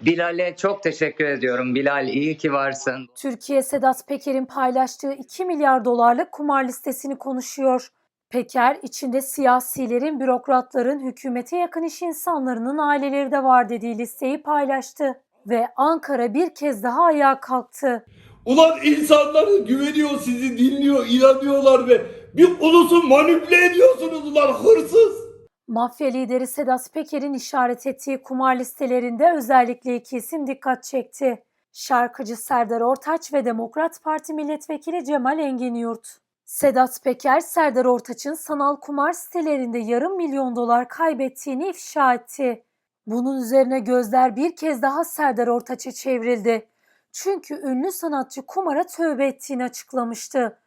Bilal'e çok teşekkür ediyorum. Bilal iyi ki varsın. Türkiye Sedat Peker'in paylaştığı 2 milyar dolarlık kumar listesini konuşuyor. Peker içinde siyasilerin, bürokratların, hükümete yakın iş insanlarının aileleri de var dediği listeyi paylaştı. Ve Ankara bir kez daha ayağa kalktı. Ulan insanlar güveniyor, sizi dinliyor, inanıyorlar ve bir ulusu manipüle ediyorsunuz ulan hırsız. Mafya lideri Sedat Peker'in işaret ettiği kumar listelerinde özellikle iki isim dikkat çekti. Şarkıcı Serdar Ortaç ve Demokrat Parti Milletvekili Cemal Enginyurt. Sedat Peker, Serdar Ortaç'ın sanal kumar sitelerinde yarım milyon dolar kaybettiğini ifşa etti. Bunun üzerine gözler bir kez daha Serdar Ortaç'a çevrildi. Çünkü ünlü sanatçı kumara tövbe ettiğini açıklamıştı.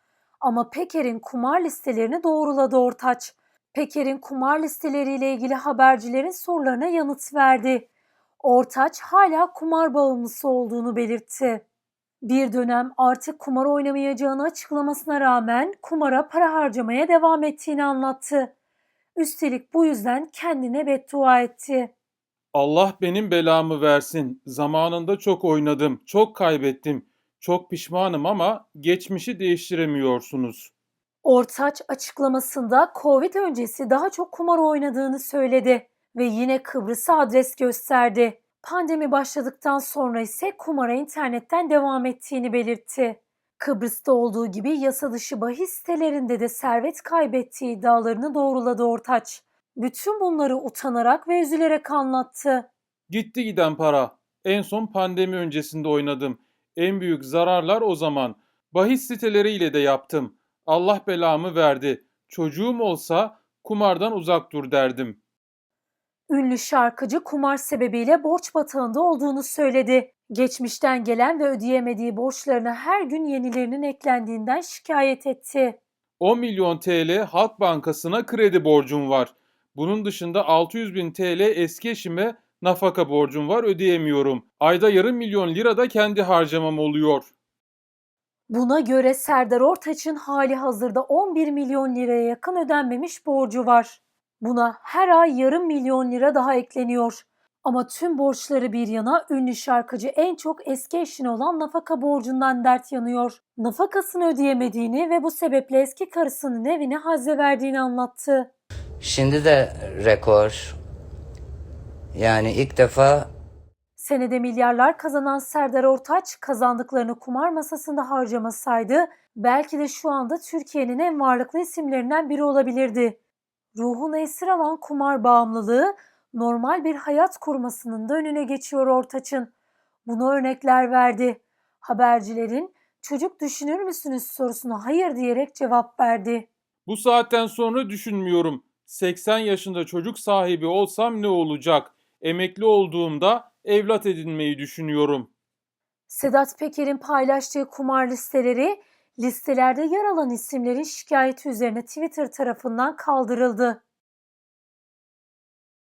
Ama Peker'in kumar listelerini doğruladı Ortaç. Peker'in kumar listeleriyle ilgili habercilerin sorularına yanıt verdi. Ortaç hala kumar bağımlısı olduğunu belirtti. Bir dönem artık kumar oynamayacağını açıklamasına rağmen kumara para harcamaya devam ettiğini anlattı. Üstelik bu yüzden kendine beddua etti. Allah benim belamı versin. Zamanında çok oynadım, çok kaybettim. Çok pişmanım ama geçmişi değiştiremiyorsunuz. Ortaç açıklamasında Covid öncesi daha çok kumar oynadığını söyledi ve yine Kıbrıs'a adres gösterdi. Pandemi başladıktan sonra ise kumara internetten devam ettiğini belirtti. Kıbrıs'ta olduğu gibi yasa dışı bahis sitelerinde de servet kaybettiği iddialarını doğruladı Ortaç. Bütün bunları utanarak ve üzülerek anlattı. Gitti giden para. En son pandemi öncesinde oynadım. En büyük zararlar o zaman. Bahis siteleriyle de yaptım. Allah belamı verdi. Çocuğum olsa kumardan uzak dur derdim. Ünlü şarkıcı kumar sebebiyle borç batağında olduğunu söyledi. Geçmişten gelen ve ödeyemediği borçlarına her gün yenilerinin eklendiğinden şikayet etti. 10 milyon TL Halk Bankası'na kredi borcum var. Bunun dışında 600 bin TL eski eşime nafaka borcum var ödeyemiyorum. Ayda yarım milyon lira da kendi harcamam oluyor. Buna göre Serdar Ortaç'ın hali hazırda 11 milyon liraya yakın ödenmemiş borcu var. Buna her ay yarım milyon lira daha ekleniyor. Ama tüm borçları bir yana ünlü şarkıcı en çok eski eşine olan nafaka borcundan dert yanıyor. Nafakasını ödeyemediğini ve bu sebeple eski karısının evine hazze verdiğini anlattı. Şimdi de rekor. Yani ilk defa Senede milyarlar kazanan Serdar Ortaç kazandıklarını kumar masasında harcamasaydı belki de şu anda Türkiye'nin en varlıklı isimlerinden biri olabilirdi. Ruhunu esir alan kumar bağımlılığı normal bir hayat kurmasının da önüne geçiyor Ortaç'ın. Buna örnekler verdi. Habercilerin çocuk düşünür müsünüz sorusuna hayır diyerek cevap verdi. Bu saatten sonra düşünmüyorum. 80 yaşında çocuk sahibi olsam ne olacak? Emekli olduğumda evlat edinmeyi düşünüyorum. Sedat Peker'in paylaştığı kumar listeleri listelerde yer alan isimlerin şikayeti üzerine Twitter tarafından kaldırıldı.